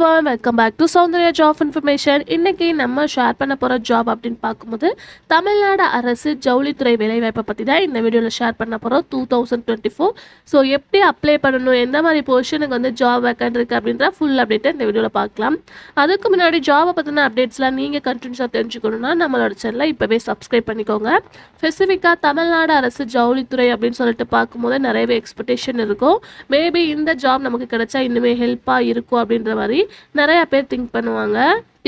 Everyone welcome back to Soundarya job information இன்னைக்கு நம்ம share பண்ண போகிற ஜாப் அப்படின்னு பார்க்கும்போது தமிழ்நாடு அரசு ஜவுளித்துறை வேலைவாய்ப்பை பற்றி தான் இந்த வீடியோவில் ஷேர் பண்ண போகிறோம் two thousand twenty four so எப்படி அப்ளை பண்ணணும்? எந்த மாதிரி பொசிஷனுக்கு வந்து ஜாப் வேக்கண்ட் இருக்குது அப்படின்ற ஃபுல் அப்டேட்டை இந்த வீடியோவில் பார்க்கலாம். அதுக்கு முன்னாடி ஜாபை பற்றின அப்டேட்ஸ்லாம் நீங்கள் கண்டினியூஸாக தெரிஞ்சுக்கணுன்னா நம்மளோட சேனலை இப்போவே சப்ஸ்கிரைப் பண்ணிக்கோங்க. ஸ்பெசிஃபிக்காக தமிழ்நாடு அரசு ஜவுளித்துறை அப்படின்னு சொல்லிட்டு பார்க்கும்போது நிறையவே எக்ஸ்பெக்டேஷன் இருக்கும். மேபி இந்த ஜாப் நமக்கு கிடைச்சா இன்னுமே ஹெல்ப்பாக இருக்கும் அப்படின்ற மாதிரி நிறையா பேர் திங்க் பண்ணுவாங்க.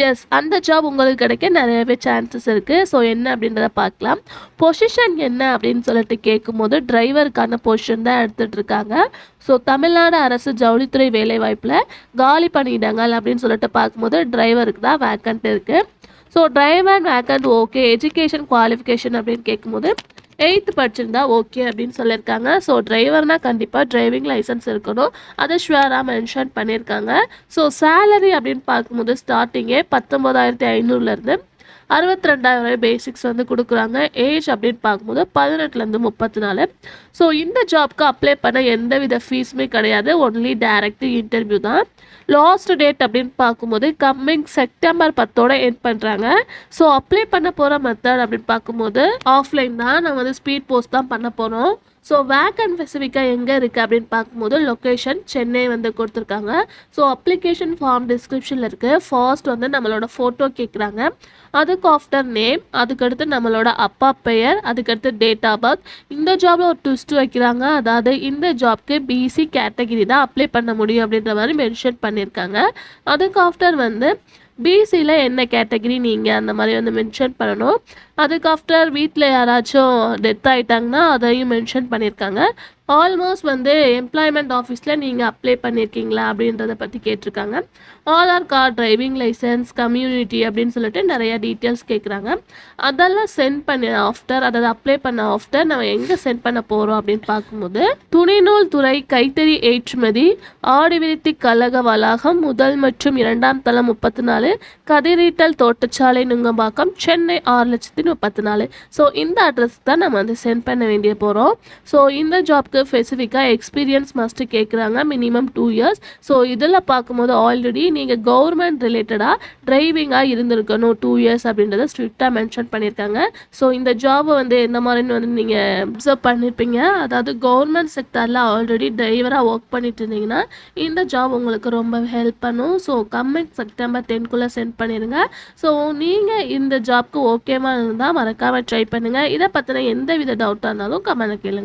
எஸ் அந்த ஜாப் உங்களுக்கு கிடைக்க நிறையவே சான்சஸ் இருக்குது ஸோ என்ன அப்படின்றத பார்க்கலாம். பொசிஷன் என்ன அப்படின்னு சொல்லிட்டு கேட்கும்போது டிரைவருக்கான பொசிஷன் தான் எடுத்துகிட்டு இருக்காங்க. ஸோ தமிழ்நாடு அரசு ஜவுளித்துறை வேலைவாய்ப்பில் காலி பணியிடங்கள் அப்படின்னு சொல்லிட்டு பார்க்கும்போது டிரைவருக்கு தான் வேக்கண்ட் இருக்குது so driver vacant okay education qualification அப்படின்னு கேட்கும்போது எயித்து படிச்சிருந்தா ஓகே அப்படின்னு சொல்லியிருக்காங்க. ஸோ டிரைவர்னா கண்டிப்பாக டிரைவிங் லைசன்ஸ் இருக்கணும். அதை ஷுவராக மென்ஷன் பண்ணியிருக்காங்க. ஸோ சேலரி அப்படின்னு பார்க்கும்போது ஸ்டார்டிங்கே பத்தொம்போதாயிரத்தி ஐநூறுலேருந்து அறுபத்தி ரெண்டாயிரம் வரை பேசிக்ஸ் வந்து கொடுக்குறாங்க. ஏஜ் அப்படின்னு பார்க்கும்போது பதினெட்டுலேருந்து முப்பத்தி நாலு ஸோ இந்த ஜாப்க்கு அப்ளை பண்ண எந்த வித ஃபீஸுமே கிடையாது. ஒன்லி டைரக்ட் இன்டர்வியூ தான். லாஸ்ட் டேட் அப்படின்னு பார்க்கும்போது கம்மிங் செப்டம்பர் பத்தோட எண்ட் பண்ணுறாங்க ஸோ அப்ளை பண்ண போகிற மெத்தட் அப்படின்னு பார்க்கும்போது ஆஃப்லைன் தான் நம்ம வந்து ஸ்பீட் போஸ்ட் தான் பண்ண போகிறோம் ஸோ வேக்கன் ஸ்பெசிஃபிக்காக எங்கே இருக்குது அப்படின்னு பார்க்கும்போது லொக்கேஷன் சென்னை வந்து கொடுத்துருக்காங்க. ஸோ அப்ளிகேஷன் ஃபார்ம் டிஸ்கிரிப்ஷனில் இருக்குது ஃபர்ஸ்ட் வந்து நம்மளோட ஃபோட்டோ கேட்குறாங்க அதுக்கு ஆஃப்டர் நேம் அதுக்கடுத்து நம்மளோட அப்பா பெயர் அதுக்கடுத்து டேட் ஆஃப் பர்த் இந்த ஜாபில் ஒரு ட்விஸ்ட் வைக்கிறாங்க. அதாவது இந்த ஜாப்க்கு பிசி கேட்டகிரி தான் அப்ளை பண்ண முடியும் அப்படின்ற மாதிரி மென்ஷன் பண்ணி பண்ணியிருக்காங்க அதுக்கு ஆஃப்டர் வந்து பிசியில் என்ன கேட்டகிரி நீங்கள் அந்த மாதிரி வந்து மென்ஷன் பண்ணணும். அதுக்கு ஆஃப்டர் வீட்டில் யாராச்சும் டெத் ஆகிட்டாங்கன்னா அதையும் மென்ஷன் பண்ணியிருக்காங்க ஆல்மோஸ்ட் வந்து எம்ப்ளாய்மெண்ட் ஆஃபீஸில் நீங்கள் அப்ளை பண்ணியிருக்கீங்களா அப்படின்றத பற்றி கேட்டிருக்காங்க. Aadhaar card driving licence community அப்படின்னு சொல்லிட்டு நிறைய டீட்டெயில்ஸ் கேட்குறாங்க அதெல்லாம் சென்ட் பண்ண ஆஃப்டர் அதாவது அப்ளை பண்ண ஆஃப்டர் நம்ம எங்கே சென்ட் பண்ண போகிறோம் அப்படின்னு பார்க்கும்போது துணிநூல் துறை கைத்தறி ஏற்றுமதி ஆடிவிருத்தி கழக வளாகம் முதல் மற்றும் இரண்டாம் தளம் முப்பத்தி நாலு கதிரீட்டல் தோட்டச்சாலை நுங்கம்பாக்கம் சென்னை ஆறு லட்சத்தி முப்பத்தி நாலு ஸோ இந்த அட்ரஸ் தான் நம்ம வந்து சென்ட் பண்ண வேண்டிய போகிறோம் ஸோ இந்த ஜாப்க்கு ஸ்பெசிஃபிக்காக எக்ஸ்பீரியன்ஸ் மஸ்ட்டு கேட்குறாங்க மினிமம் டூ இயர்ஸ் ஸோ இதில் பார்க்கும்போது ஆல்ரெடி நீங்கள் கவர்மெண்ட் ரிலேட்டடாக டிரைவிங்காக இருந்திருக்கணும் டூ இயர்ஸ் அப்படின்றத ஸ்ட்ரிக்டாக மென்ஷன் பண்ணியிருக்காங்க ஸோ இந்த ஜாபை வந்து எந்த மாதிரின்னு வந்து நீங்கள் அப்சர்வ் பண்ணியிருப்பீங்க அதாவது கவர்மெண்ட் செக்டரில் ஆல்ரெடி டிரைவராக ஒர்க் பண்ணிட்டு இருந்தீங்கன்னா இந்த ஜாப் உங்களுக்கு ரொம்ப ஹெல்ப் பண்ணும். ஸோ கம்மிங் செப்டம்பர் டென் டென்க்குள்ளே சென்ட் பண்ணிடுங்க. ஸோ நீங்கள் இந்த ஜாப்க்கு ஓகேவா இருந்தால் மறக்காமல் ட்ரை பண்ணுங்கள் இதை பற்றின எந்த வித டவுட்டாக இருந்தாலும் கமெண்ட் கேளுங்க.